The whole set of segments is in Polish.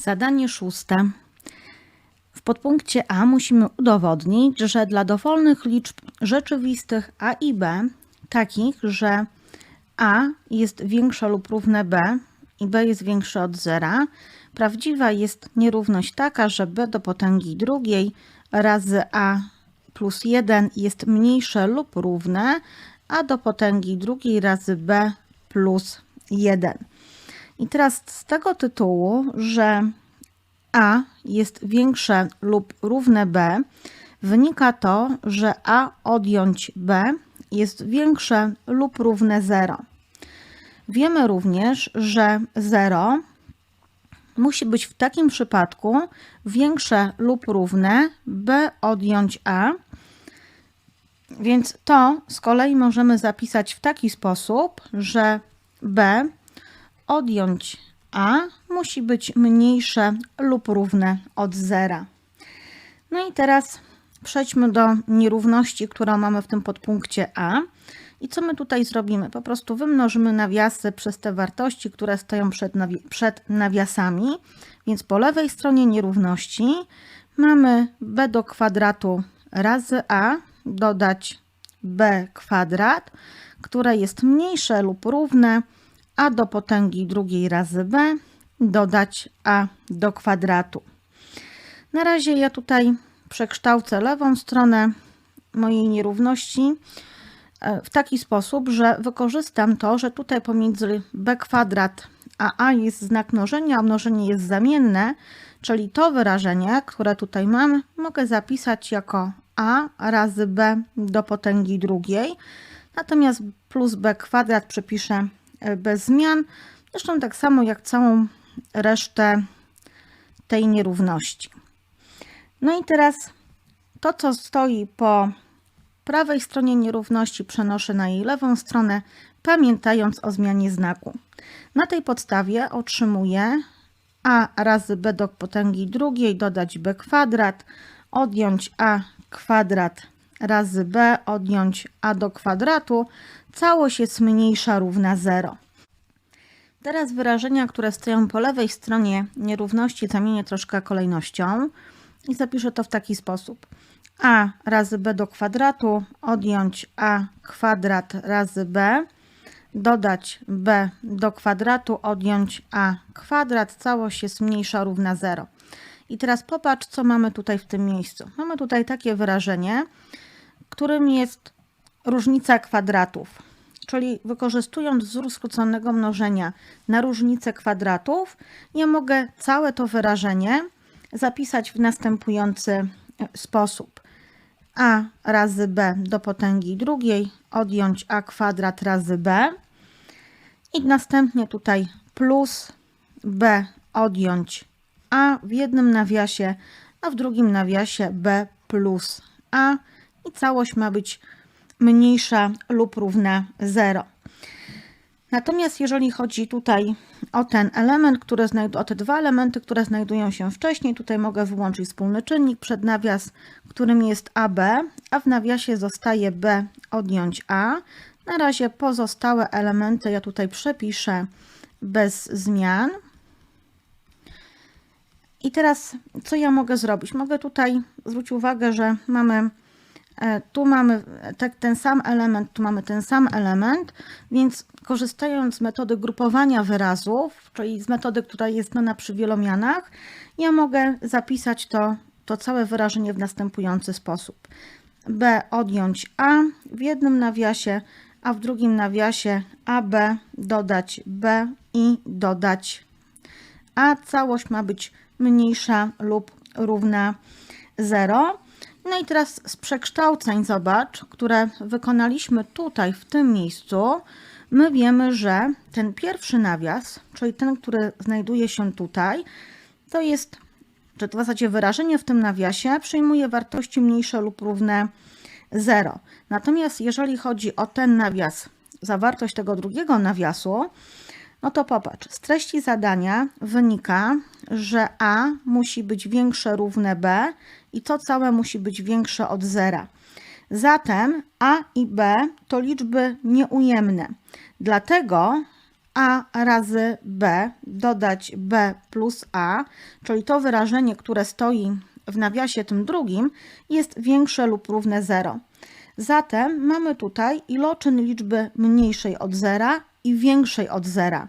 Zadanie szóste. W podpunkcie A musimy udowodnić, że dla dowolnych liczb rzeczywistych A i B, takich, że A jest większe lub równe B i B jest większe od zera, prawdziwa jest nierówność taka, że B do potęgi drugiej razy A plus 1 jest mniejsze lub równe A do potęgi drugiej razy B plus 1. I teraz z tego tytułu, że A jest większe lub równe B, wynika to, że A odjąć B jest większe lub równe 0. Wiemy również, że 0 musi być w takim przypadku większe lub równe B odjąć A, więc to z kolei możemy zapisać w taki sposób, że B odjąć A musi być mniejsze lub równe od zera. No i teraz przejdźmy do nierówności, którą mamy w tym podpunkcie A. I co my tutaj zrobimy? Po prostu wymnożymy nawiasy przez te wartości, które stoją przed, nawi przed nawiasami. Więc po lewej stronie nierówności mamy b do kwadratu razy a dodać b kwadrat, które jest mniejsze lub równe a do potęgi drugiej razy b dodać a do kwadratu. Na razie ja tutaj przekształcę lewą stronę mojej nierówności e, w taki sposób, że wykorzystam to, że tutaj pomiędzy b kwadrat a a jest znak mnożenia, a mnożenie jest zamienne, czyli to wyrażenie, które tutaj mam, mogę zapisać jako a razy b do potęgi drugiej, natomiast plus b kwadrat przepiszę bez zmian, zresztą tak samo jak całą resztę tej nierówności. No i teraz to, co stoi po prawej stronie nierówności, przenoszę na jej lewą stronę, pamiętając o zmianie znaku. Na tej podstawie otrzymuję a razy b do potęgi drugiej dodać b kwadrat, odjąć a kwadrat razy b, odjąć a do kwadratu. Całość jest mniejsza równa 0. Teraz wyrażenia, które stoją po lewej stronie nierówności zamienię troszkę kolejnością i zapiszę to w taki sposób. a razy b do kwadratu odjąć a kwadrat razy b dodać b do kwadratu, odjąć a kwadrat, całość jest mniejsza równa 0. I teraz popatrz, co mamy tutaj w tym miejscu. Mamy tutaj takie wyrażenie, którym jest różnica kwadratów. Czyli wykorzystując wzór skróconego mnożenia na różnicę kwadratów, ja mogę całe to wyrażenie zapisać w następujący sposób. a razy b do potęgi drugiej odjąć a kwadrat razy b i następnie tutaj plus b odjąć a w jednym nawiasie, a w drugim nawiasie b plus a i całość ma być mniejsza lub równa 0. Natomiast jeżeli chodzi tutaj o ten element, który o te dwa elementy, które znajdują się wcześniej, tutaj mogę wyłączyć wspólny czynnik przed nawias, którym jest AB, a w nawiasie zostaje B odjąć A. Na razie pozostałe elementy ja tutaj przepiszę bez zmian. I teraz co ja mogę zrobić? Mogę tutaj zwrócić uwagę, że mamy tu mamy ten sam element, tu mamy ten sam element, więc korzystając z metody grupowania wyrazów, czyli z metody, która jest znana przy wielomianach, ja mogę zapisać to, to całe wyrażenie w następujący sposób. b odjąć a w jednym nawiasie, a w drugim nawiasie ab dodać b i dodać a. Całość ma być mniejsza lub równa 0. No i teraz z przekształceń zobacz, które wykonaliśmy tutaj w tym miejscu, my wiemy, że ten pierwszy nawias, czyli ten, który znajduje się tutaj, to jest, czy to w zasadzie wyrażenie w tym nawiasie przyjmuje wartości mniejsze lub równe 0. Natomiast jeżeli chodzi o ten nawias, zawartość tego drugiego nawiasu, no to popatrz, z treści zadania wynika, że A musi być większe równe B i to całe musi być większe od zera. Zatem A i B to liczby nieujemne. Dlatego a razy b dodać b plus a, czyli to wyrażenie, które stoi w nawiasie tym drugim, jest większe lub równe 0. Zatem mamy tutaj iloczyn liczby mniejszej od zera i większej od zera.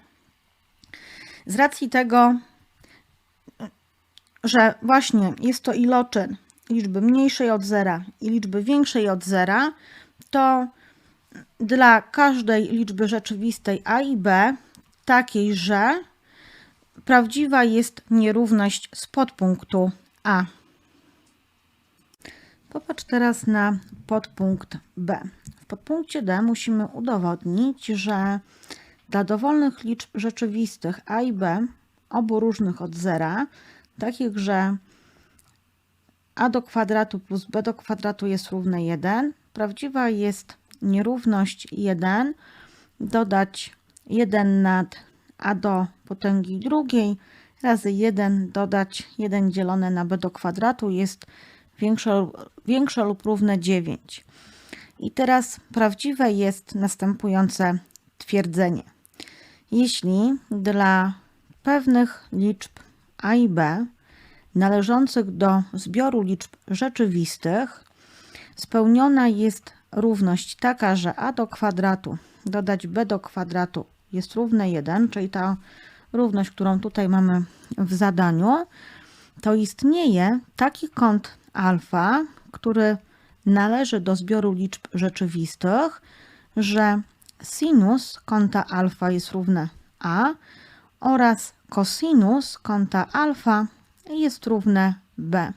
Z racji tego, że właśnie jest to iloczyn liczby mniejszej od zera i liczby większej od zera, to dla każdej liczby rzeczywistej a i b, takiej, że prawdziwa jest nierówność z podpunktu a. Popatrz teraz na podpunkt b. Podpunkcie d musimy udowodnić, że dla dowolnych liczb rzeczywistych a i b, obu różnych od zera, takich, że a do kwadratu plus b do kwadratu jest równe 1, prawdziwa jest nierówność 1 dodać 1 nad a do potęgi drugiej razy 1 dodać 1 dzielone na b do kwadratu jest większe, większe lub równe 9. I teraz prawdziwe jest następujące twierdzenie. Jeśli dla pewnych liczb a i b należących do zbioru liczb rzeczywistych spełniona jest równość taka, że a do kwadratu dodać b do kwadratu jest równe 1, czyli ta równość, którą tutaj mamy w zadaniu, to istnieje taki kąt alfa, który należy do zbioru liczb rzeczywistych, że sinus kąta alfa jest równe a oraz cosinus kąta alfa jest równe b.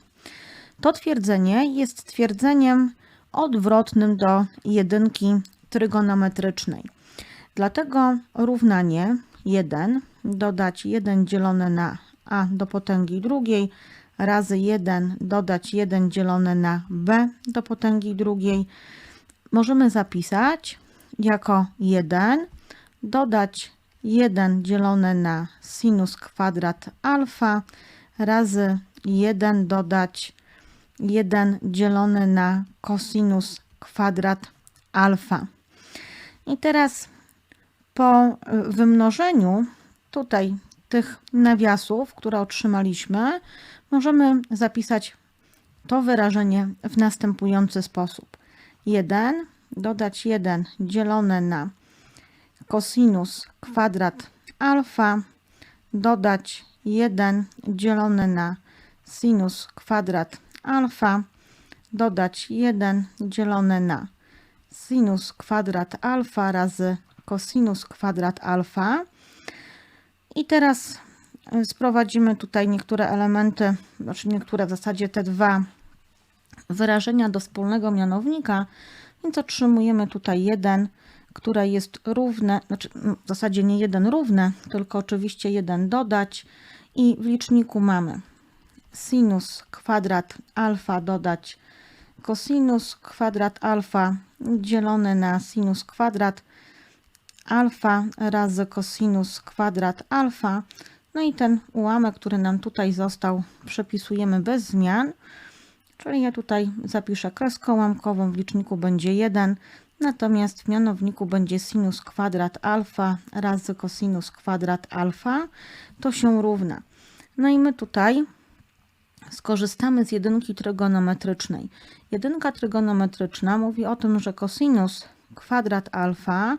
To twierdzenie jest twierdzeniem odwrotnym do jedynki trygonometrycznej. Dlatego równanie 1 dodać 1 dzielone na a do potęgi drugiej razy 1 dodać 1 dzielone na b do potęgi drugiej możemy zapisać jako 1 dodać 1 dzielone na sinus kwadrat alfa razy 1 dodać 1 dzielone na cosinus kwadrat alfa. I teraz po wymnożeniu tutaj tych nawiasów, które otrzymaliśmy, możemy zapisać to wyrażenie w następujący sposób. 1 dodać 1 dzielone na cosinus kwadrat alfa dodać 1 dzielone na sinus kwadrat alfa dodać 1 dzielone na sinus kwadrat alfa razy cosinus kwadrat alfa. I teraz y, sprowadzimy tutaj niektóre elementy, znaczy niektóre w zasadzie te dwa wyrażenia do wspólnego mianownika, więc otrzymujemy tutaj 1, które jest równe, znaczy w zasadzie nie 1 równe, tylko oczywiście 1 dodać. I w liczniku mamy sinus kwadrat alfa dodać cosinus kwadrat alfa dzielone na sinus kwadrat alfa razy cosinus kwadrat alfa. No i ten ułamek, który nam tutaj został, przepisujemy bez zmian. Czyli ja tutaj zapiszę kreskę ułamkową, w liczniku będzie 1, natomiast w mianowniku będzie sinus kwadrat alfa razy cosinus kwadrat alfa. To się równa. No i my tutaj skorzystamy z jedynki trygonometrycznej. Jedynka trygonometryczna mówi o tym, że cosinus kwadrat alfa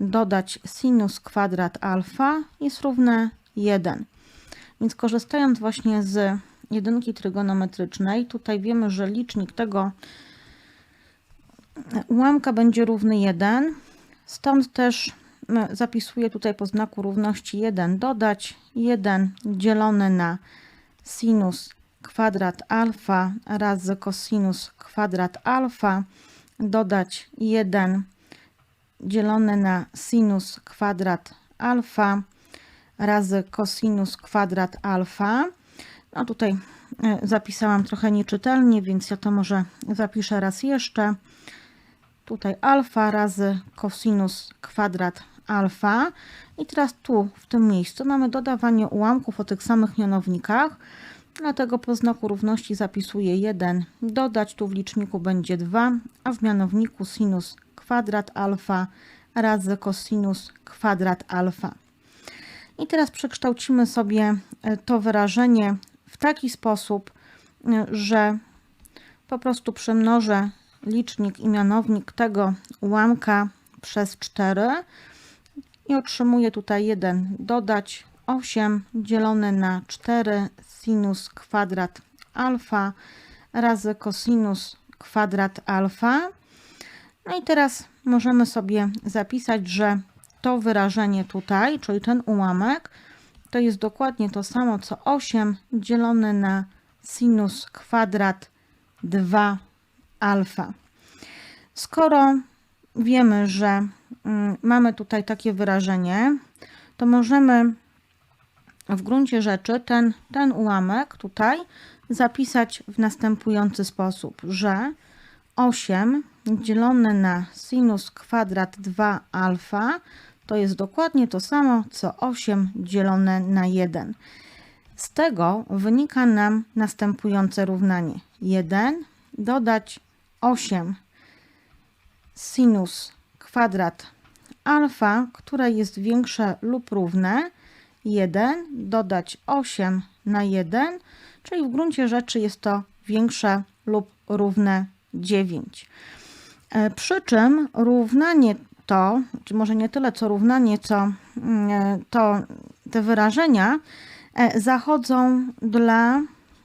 dodać sinus kwadrat alfa jest równe 1. Więc korzystając właśnie z jedynki trygonometrycznej, tutaj wiemy, że licznik tego ułamka będzie równy 1. Stąd też zapisuję tutaj po znaku równości 1 dodać 1 dzielone na sinus kwadrat alfa razy cosinus kwadrat alfa dodać 1 dzielone na sinus kwadrat alfa razy cosinus kwadrat alfa. No tutaj e, zapisałam trochę nieczytelnie, więc ja to może zapiszę raz jeszcze. Tutaj alfa razy cosinus kwadrat alfa. I teraz tu, w tym miejscu, mamy dodawanie ułamków o tych samych mianownikach. Dlatego po znaku równości zapisuję 1, dodać tu w liczniku będzie 2, a w mianowniku sinus kwadrat alfa razy cosinus kwadrat alfa. I teraz przekształcimy sobie e, to wyrażenie w taki sposób, e, że po prostu przemnożę licznik i mianownik tego ułamka przez 4 i otrzymuję tutaj 1 dodać 8 dzielone na 4 sinus kwadrat alfa razy kosinus kwadrat alfa. No i teraz możemy sobie zapisać, że to wyrażenie tutaj, czyli ten ułamek, to jest dokładnie to samo co 8 dzielone na sinus kwadrat 2 alfa. Skoro wiemy, że mm, mamy tutaj takie wyrażenie, to możemy w gruncie rzeczy ten, ten ułamek tutaj zapisać w następujący sposób, że 8 dzielone na sinus kwadrat 2 alfa to jest dokładnie to samo co 8 dzielone na 1. Z tego wynika nam następujące równanie. 1 dodać 8 sinus kwadrat alfa, które jest większe lub równe 1 dodać 8 na 1, czyli w gruncie rzeczy jest to większe lub równe 9. E, Przy czym równanie to, czy może nie tyle co równanie, co mm, e, to te wyrażenia e, zachodzą dla,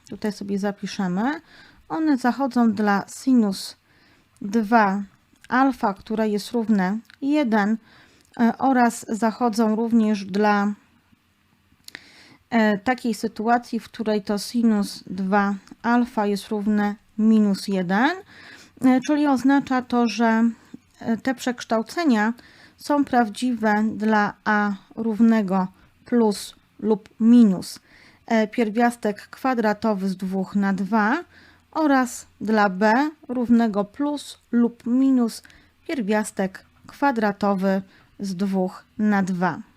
tutaj sobie zapiszemy, one zachodzą dla sinus 2 alfa, które jest równe 1 oraz zachodzą również dla takiej sytuacji, w której to sinus 2 alfa jest równe minus 1, e, czyli oznacza to, że e, te przekształcenia są prawdziwe dla a równego plus lub minus e, pierwiastek kwadratowy z 2 na 2 oraz dla b równego plus lub minus pierwiastek kwadratowy z 2 na 2.